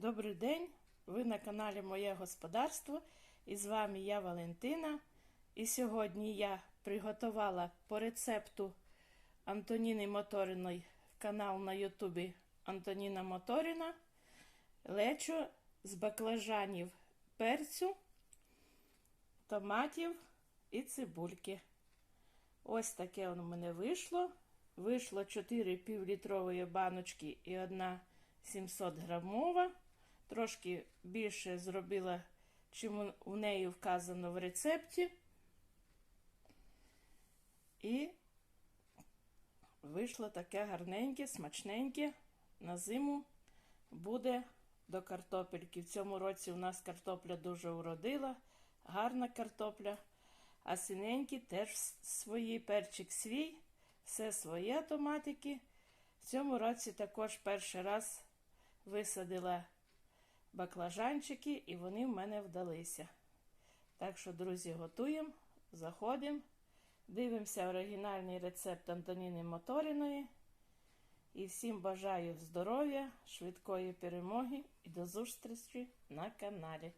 Добрий день! Ви на каналі Моє Господарство і з вами я Валентина. І сьогодні я приготувала по рецепту Антоніни Моториної канал на Ютубі Антоніна Моторина лечо з баклажанів перцю, томатів і цибульки. Ось таке воно в мене вийшло. Вийшло 4 півлітрової баночки і одна 700 грамова. Трошки більше зробила, чим у неї вказано в рецепті. І вийшло таке гарненьке, смачненьке. На зиму буде до картопельки. В цьому році у нас картопля дуже уродила, гарна картопля. А синенькі теж свої, перчик свій, все своє томатики. В цьому році також перший раз висадила баклажанчики, і вони в мене вдалися. Так що, друзі, готуємо, заходимо, дивимося оригінальний рецепт Антоніни Моторіної. І всім бажаю здоров'я, швидкої перемоги і до зустрічі на каналі.